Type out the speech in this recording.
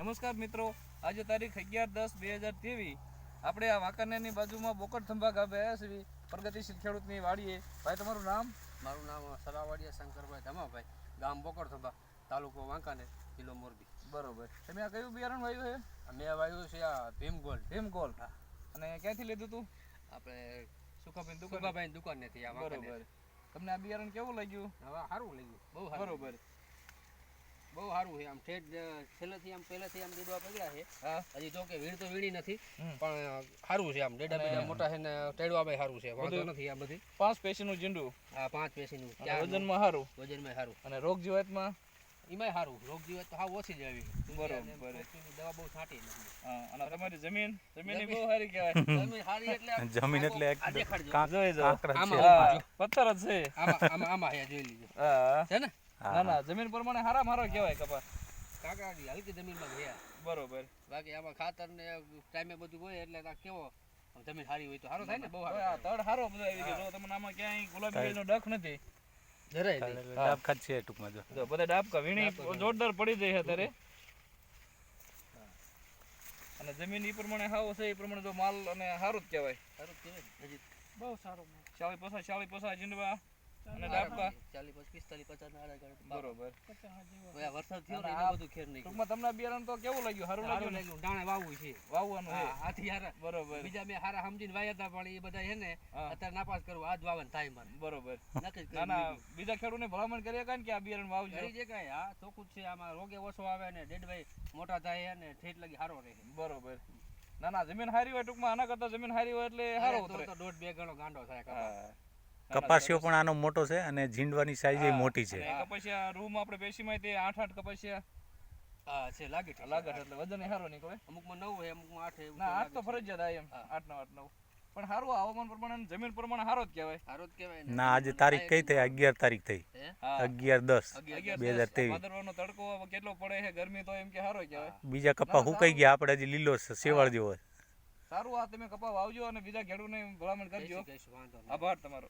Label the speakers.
Speaker 1: નમસ્કાર મિત્રો. આજે તારીખ અગિયાર દસ બે હજાર ત્રેવીસ. આપણે આ વાંકાનેરની બાજુમાં બોકડ થંભા ગામે આવ્યા છીએ. પ્રગતિશીલ ખેડૂતની વાડીએ. ભાઈ તમારું નામ?
Speaker 2: મારું નામ સરાવાડિયા શંકરભાઈ ધમાભાઈ ગામ બોકડથંભા તાલુકો વાંકાને જિલ્લો મોરબી.
Speaker 1: બરોબર. તમે આ કયું બિયારણ વાવ્યું છે?
Speaker 2: આ મેં વાવ્યું છે આ ભીમ ગોલ્ડ
Speaker 1: ભીમ ગોલ અને ક્યાંથી લીધું હતું
Speaker 2: આપણે
Speaker 1: સુખાભાઈ દુકાન?
Speaker 2: સુખાભાઈ દુકાનેથી આ
Speaker 1: બરોબર. તમને આ બિયારણ કેવું લાગ્યું?
Speaker 2: હવે સારું લાગ્યું. બહુ સારું
Speaker 1: બરોબર.
Speaker 2: બહુ સારું છે. આમ ઠેઠ છેલ્લેથી આમ પહેલેથી આમ દીડવા પડ્યા છે. હજી જો કે વીણ તો વીણી નથી પણ સારું છે આમ. ડેડા બેડા મોટા છે ને ટેડવા ભાઈ સારું છે. વાંધો નથી આ બધી.
Speaker 1: પાંચ પેશીનું જીંડું.
Speaker 2: હા પાંચ પેશીનું.
Speaker 1: વજનમાં સારું
Speaker 2: વજનમાં સારું
Speaker 1: અને રોગ જીવાતમાં
Speaker 2: એમાંય સારું રોગ જીવાત તો હાવ ઓછી જ આવી.
Speaker 1: બરોબર.
Speaker 2: દવા બહુ છાંટી નથી.
Speaker 1: અને તમારી જમીન? જમીન બહુ સારી કહેવાય.
Speaker 2: જમીન સારી એટલે
Speaker 3: જમીન એટલે
Speaker 2: દેખાડજો. આમાં.
Speaker 1: પથ્થર જ છે.
Speaker 2: આમાં આમાં આમાં જોઈ લીધો.
Speaker 1: હા.
Speaker 2: છે ને?
Speaker 1: ના
Speaker 3: હા,
Speaker 1: ના જમીન પ્રમાણે હારા મારો કહેવાય કપા
Speaker 2: કાકડાની હલકી જમીનમાં ગયા
Speaker 1: બરોબર.
Speaker 2: બાકી આમાં ખાતર ને ટાઈમે બધું હોય એટલે કેવો? જમીન સારી હોય તો સારો થાય ને બહુ
Speaker 1: તળ સારો બધો આવી ગયો. તમને આમાં ક્યાંય ગુલાબી નો ડખ નથી.
Speaker 2: જરાય
Speaker 3: ડાબ છે ટૂંકમાં જો.
Speaker 1: બધા ડાબકા વીણી જોરદાર પડી જાય અત્યારે. અને જમીન એ પ્રમાણે હાવ છે એ પ્રમાણે તો માલ અને સારું જ કહેવાય.
Speaker 2: સારું જ કહેવાય
Speaker 4: બહુ સારું.
Speaker 1: ચાલી પસા ચાલી પસા જીંડવા. અને ડાબકા
Speaker 2: છે. ચાલીસ પચાસ પિસ્તાલીસ પચાસ ના આડા ગણે.
Speaker 1: બરોબર.
Speaker 2: વરસાદ થયો ને બધું ખેર નહીં
Speaker 1: ટૂંકમાં તમને બિયારણ તો કેવું લાગ્યું? સારું લાગ્યું
Speaker 2: લાગ્યું. ડાણે વાવવું છે.
Speaker 1: વાવવાનું
Speaker 2: હા, આથી હારા
Speaker 1: બરોબર.
Speaker 2: બીજા મેં હારા સમજીને વાયા હતા પણ એ બધા હે ને અત્યારે નાપાસ કરવું આજ વાવન થાય મને.
Speaker 1: બરોબર. ના ના બીજા ખેડૂને ભલામણ કરીએ કાન કે આ બિયારણ વાવજો?
Speaker 2: કરી જે કાંઈ આ ચોખ્ખું છે. આમાં રોગે ઓછો આવે ને ડેડભાઈ મોટા થાય અને ઠેઠ લગી સારો રહે.
Speaker 1: બરોબર. ના ના જમીન હારી હોય ટૂંકમાં આના કરતા જમીન હારી હોય એટલે સારો ઉતરે.
Speaker 2: તો દોઢ બે ગણો ગાંડો થાય.
Speaker 1: ના, ના,
Speaker 3: કપાસિયો પણ આનો મોટો છે અને ઝીંડવાની સાઈઝ એ મોટી છે.
Speaker 1: કપાસિયા રૂમ આપણે બેસીમાં તે આઠ આઠ કપાસિયા.
Speaker 2: હા છે લાગે છે.
Speaker 1: લાગે એટલે વજન સારો નીકળે.
Speaker 2: અમુકમાં નવ હોય અમુકમાં આઠ હોય,
Speaker 1: ના
Speaker 2: તો
Speaker 1: આઠ તો ફરજિયાત આવે એમ. આઠ નવ આઠ નવ. પણ સારું હવામાન પ્રમાણે જમીન પ્રમાણે સારો જ કહેવાય.
Speaker 2: સારો જ કહેવાય ના.
Speaker 3: આજે તારીખ કઈ થઈ? અગિયાર તારીખ થઈ. અગિયાર દસ.
Speaker 1: અગિયાર
Speaker 3: બે હજાર. ત્રેવીસ.
Speaker 1: તડકો કેટલો પડે છે ગરમી તો એમ કે સારો કહેવાય.
Speaker 3: બીજા કપા હુકાઈ ગયા. આપણે હજી લીલો છે સેવાળ જેવો છે.
Speaker 1: સારું આ તમે કપા વાવજો અને બીજા ખેડૂતને ભલામણ કરજો. આભાર તમારો.